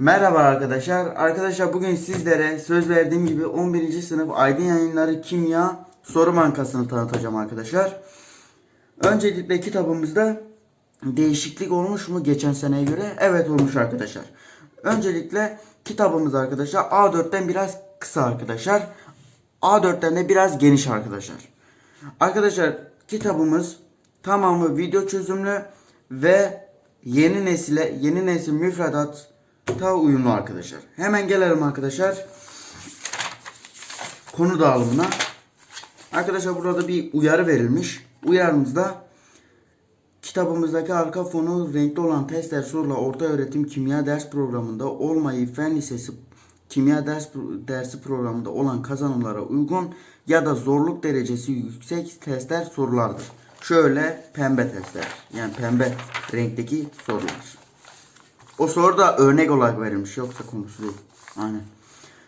Merhaba arkadaşlar. Arkadaşlar bugün sizlere söz verdiğim gibi 11. sınıf Aydın Yayınları Kimya Soru Bankası'nı tanıtacağım arkadaşlar. Öncelikle kitabımızda değişiklik olmuş mu geçen seneye göre? Evet olmuş arkadaşlar. Öncelikle kitabımız arkadaşlar A4'ten biraz kısa arkadaşlar. A4'ten de biraz geniş arkadaşlar. Arkadaşlar kitabımız tamamı video çözümlü ve yeni nesile yeni nesil müfredat ta uyumlu arkadaşlar. Hemen gelelim arkadaşlar konu dağılımına. Arkadaşlar burada bir uyarı verilmiş. Uyarımızda kitabımızdaki arka fonu renkli olan testler sorular orta öğretim kimya ders programında olmayı fen lisesi kimya ders dersi programında olan kazanımlara uygun ya da zorluk derecesi yüksek testler sorulardır. Şöyle pembe testler yani pembe renkteki sorular. O soru da örnek olarak verilmiş yoksa konusu değil. Aynen.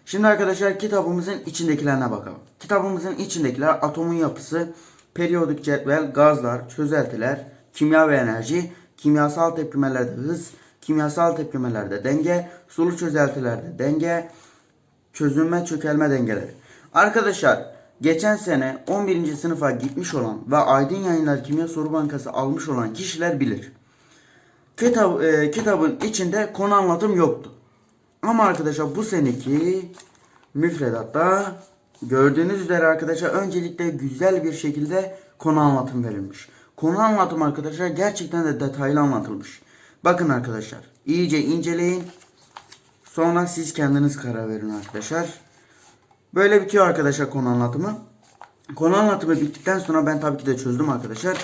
Şimdi arkadaşlar kitabımızın içindekilerine bakalım. Kitabımızın içindekiler atomun yapısı, periyodik cetvel, gazlar, çözeltiler, kimya ve enerji, kimyasal tepkimelerde hız, kimyasal tepkimelerde denge, sulu çözeltilerde denge, çözünme çökelme dengeleri. Arkadaşlar geçen sene 11. sınıfa gitmiş olan ve Aydın Yayınlar Kimya Soru Bankası almış olan kişiler bilir. Kitap, e, kitabın içinde konu anlatım yoktu. Ama arkadaşlar bu seneki müfredatta gördüğünüz üzere arkadaşlar öncelikle güzel bir şekilde konu anlatım verilmiş. Konu anlatım arkadaşlar gerçekten de detaylı anlatılmış. Bakın arkadaşlar iyice inceleyin. Sonra siz kendiniz karar verin arkadaşlar. Böyle bitiyor arkadaşlar konu anlatımı. Konu anlatımı bittikten sonra ben tabii ki de çözdüm arkadaşlar.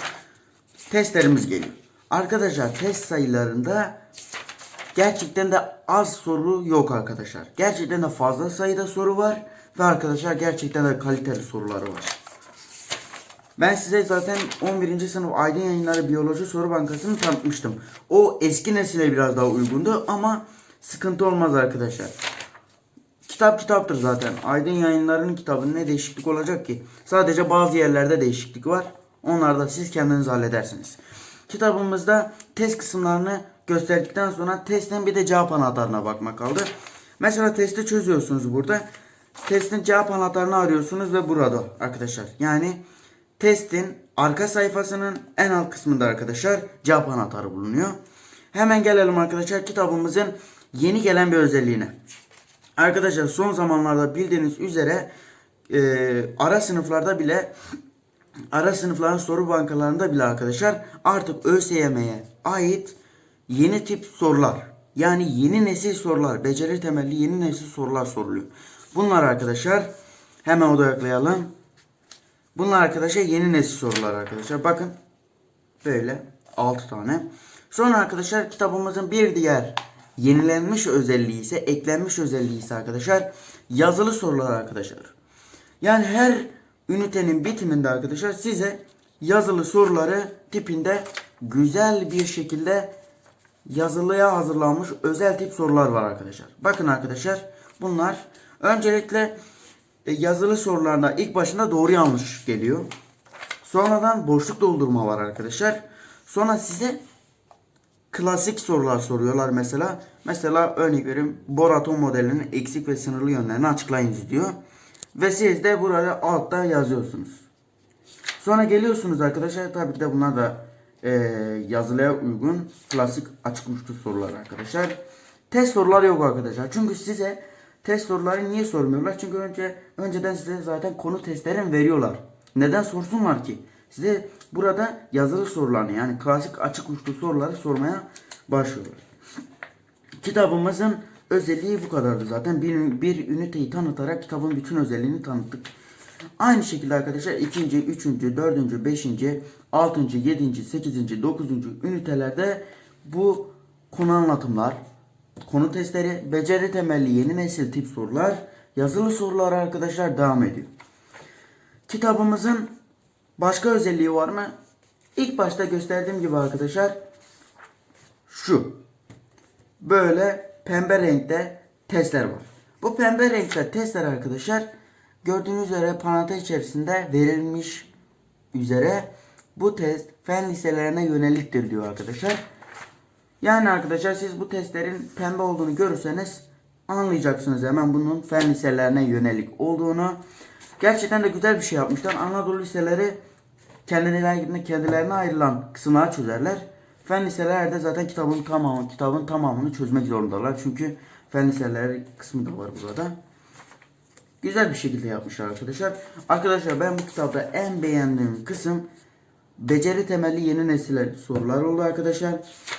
Testlerimiz geliyor. Arkadaşlar test sayılarında gerçekten de az soru yok arkadaşlar. Gerçekten de fazla sayıda soru var. Ve arkadaşlar gerçekten de kaliteli soruları var. Ben size zaten 11. sınıf Aydın Yayınları Biyoloji Soru Bankası'nı tanıtmıştım. O eski nesile biraz daha uygundu ama sıkıntı olmaz arkadaşlar. Kitap kitaptır zaten. Aydın Yayınları'nın kitabında ne değişiklik olacak ki? Sadece bazı yerlerde değişiklik var. Onları da siz kendiniz halledersiniz. Kitabımızda test kısımlarını gösterdikten sonra testin bir de cevap anahtarına bakmak kaldı. Mesela testi çözüyorsunuz burada. Testin cevap anahtarını arıyorsunuz ve burada arkadaşlar. Yani testin arka sayfasının en alt kısmında arkadaşlar cevap anahtarı bulunuyor. Hemen gelelim arkadaşlar kitabımızın yeni gelen bir özelliğine. Arkadaşlar son zamanlarda bildiğiniz üzere e, ara sınıflarda bile ara sınıfların soru bankalarında bile arkadaşlar artık ÖSYM'ye ait yeni tip sorular yani yeni nesil sorular beceri temelli yeni nesil sorular soruluyor. Bunlar arkadaşlar hemen odaklayalım. Bunlar arkadaşlar yeni nesil sorular arkadaşlar. Bakın böyle 6 tane. Sonra arkadaşlar kitabımızın bir diğer yenilenmiş özelliği ise eklenmiş özelliği ise arkadaşlar yazılı sorular arkadaşlar. Yani her ünitenin bitiminde arkadaşlar size yazılı soruları tipinde güzel bir şekilde yazılıya hazırlanmış özel tip sorular var arkadaşlar. Bakın arkadaşlar bunlar öncelikle e, yazılı sorularında ilk başında doğru yanlış geliyor. Sonradan boşluk doldurma var arkadaşlar. Sonra size klasik sorular soruyorlar mesela. Mesela örnek vereyim. Bohr atom modelinin eksik ve sınırlı yönlerini açıklayınız diyor. Ve siz de burada altta yazıyorsunuz. Sonra geliyorsunuz arkadaşlar. Tabii ki de bunlar da e, yazılıya uygun klasik açık uçlu sorular arkadaşlar. Test soruları yok arkadaşlar. Çünkü size test soruları niye sormuyorlar? Çünkü önce önceden size zaten konu testlerini veriyorlar. Neden sorsunlar ki? Size burada yazılı sorularını yani klasik açık uçlu soruları sormaya başlıyorlar. Kitabımızın özelliği bu kadardı zaten. Bir, bir üniteyi tanıtarak kitabın bütün özelliğini tanıttık. Aynı şekilde arkadaşlar ikinci, üçüncü, dördüncü, beşinci, altıncı, yedinci, sekizinci, dokuzuncu ünitelerde bu konu anlatımlar, konu testleri, beceri temelli yeni nesil tip sorular, yazılı sorular arkadaşlar devam ediyor. Kitabımızın başka özelliği var mı? İlk başta gösterdiğim gibi arkadaşlar şu. Böyle pembe renkte testler var. Bu pembe renkte testler arkadaşlar gördüğünüz üzere parantez içerisinde verilmiş üzere bu test fen liselerine yöneliktir diyor arkadaşlar. Yani arkadaşlar siz bu testlerin pembe olduğunu görürseniz anlayacaksınız hemen bunun fen liselerine yönelik olduğunu. Gerçekten de güzel bir şey yapmışlar. Anadolu liseleri kendilerine, kendilerine ayrılan kısımları çözerler. Fen liseleri de zaten kitabın tamamı, kitabın tamamını çözmek zorundalar. Çünkü fen liseleri kısmı da var burada. Güzel bir şekilde yapmışlar arkadaşlar. Arkadaşlar ben bu kitapta en beğendiğim kısım beceri temelli yeni nesil sorular oldu arkadaşlar.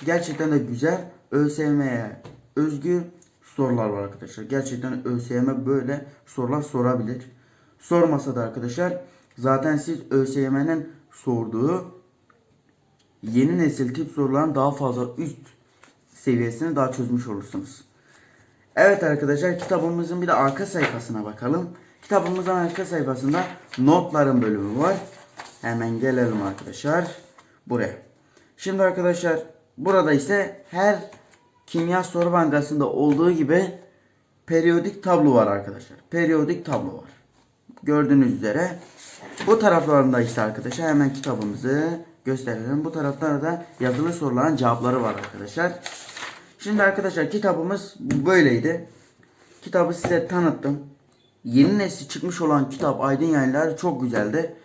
Gerçekten de güzel. ÖSYM'ye özgü sorular var arkadaşlar. Gerçekten ÖSYM böyle sorular sorabilir. Sormasa da arkadaşlar zaten siz ÖSYM'nin sorduğu yeni nesil tip soruların daha fazla üst seviyesini daha çözmüş olursunuz. Evet arkadaşlar kitabımızın bir de arka sayfasına bakalım. Kitabımızın arka sayfasında notların bölümü var. Hemen gelelim arkadaşlar buraya. Şimdi arkadaşlar burada ise her kimya soru bankasında olduğu gibi periyodik tablo var arkadaşlar. Periyodik tablo var. Gördüğünüz üzere bu taraflarında ise arkadaşlar hemen kitabımızı gösterelim. Bu taraflarda da yazılı soruların cevapları var arkadaşlar. Şimdi arkadaşlar kitabımız böyleydi. Kitabı size tanıttım. Yeni nesil çıkmış olan kitap Aydın Yayınları çok güzeldi.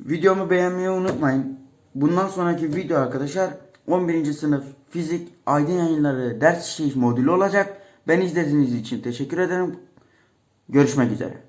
Videomu beğenmeyi unutmayın. Bundan sonraki video arkadaşlar 11. sınıf fizik Aydın Yayınları ders işleyiş modülü olacak. Ben izlediğiniz için teşekkür ederim. Görüşmek üzere.